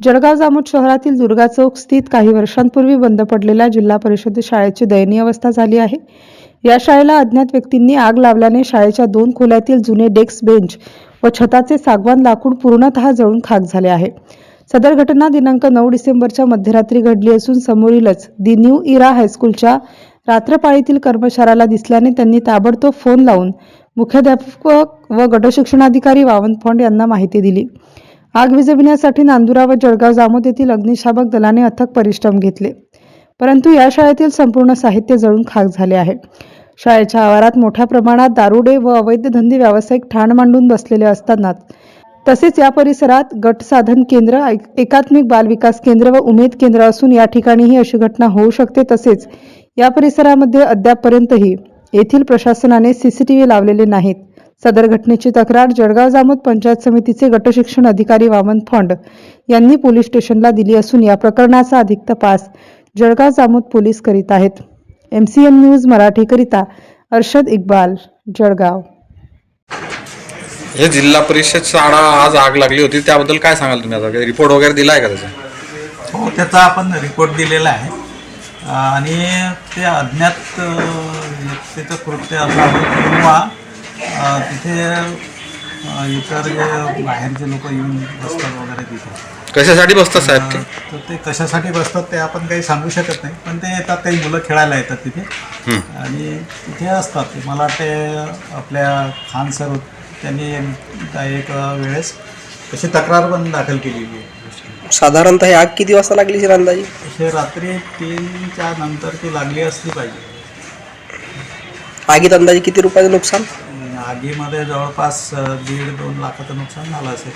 जळगाव जामोद शहरातील दुर्गा चौक स्थित काही वर्षांपूर्वी बंद पडलेल्या जिल्हा परिषद शाळेची दयनीय अवस्था झाली आहे. या शाळेला अज्ञात व्यक्तींनी आग लावल्याने शाळेच्या दोन खोल्यातील जुने डेस्क बेंच व छताचे सागवान लाकूड पूर्णतः जळून खाक झाले आहे. सदर घटना दिनांक नऊ डिसेंबरच्या मध्यरात्री घडली असून समोरीलच दि न्यू इरा हायस्कूलच्या रात्रपाळीतील कर्मचाऱ्याला दिसल्याने त्यांनी ताबडतोब फोन लावून मुख्याध्यापक व गटशिक्षणाधिकारी वावंत फॉन्ड यांना माहिती दिली. आग विझविण्यासाठी नांदुरा व जळगाव जामोद येथील अग्निशामक दलाने अथक परिश्रम घेतले. परंतु या शाळेतील संपूर्ण साहित्य जळून खाक झाले आहे. शाळेच्या आवारात मोठ्या प्रमाणात दारुडे व अवैध धंदे व्यावसायिक ठाण मांडून बसलेले असताना तसेच या परिसरात गट साधन केंद्र एकात्मिक बाल विकास केंद्र व उमेद केंद्र असून या ठिकाणीही अशी घटना होऊ शकते. तसेच या परिसरामध्ये अद्यापपर्यंतही येथील प्रशासनाने सीसीटीव्ही लावलेले नाहीत. सदर घटनेची तक्रार जळगाव जामोद पंचायत समितीचे गटशिक्षण अधिकारी वामन फॉन्ड यांनी पोलीस स्टेशनला दिली असून या प्रकरणाचा अधिक तपास जळगाव जामोद पोलीस करीत आहेत. एम सी एन न्यूज मराठीकरिता अर्षद इक्बाल जळगाव. हे जिल्हा परिषद शाळा आज आग लागली होती त्याबद्दल काय सांगाल तुम्ही आता? रिपोर्ट वगैरे दिला आहे का त्याचा? हो त्याचा आपण रिपोर्ट दिलेला आहे. आणि ते अज्ञात व्यक्तीचं कृत्य असावं किंवा तिथे इतर जे बाहेरचे लोक येऊन बसतात वगैरे तिथे. कशासाठी बसतात साहेब ते? तर ते कशासाठी बसतात ते आपण काही सांगू शकत नाही पण ते येतात काही मुलं खेळायला येतात तिथे. हं. आणि तिथे असतात. ते मला वाटते आपल्या खान सर त्यांनी एक- एक वेळेस तशी तक्रार पण दाखल केलेली आहे. साधारणतः ही आग किती वाजता लागली असेल अंदाजे? हे रात्री तीनच्या नंतर ती लागली असली पाहिजे. आगीत अंदाजे किती रुपयाचं नुकसान? आगीमध्ये जवळपास दीड दोन लाखाचं नुकसान झालं असेल.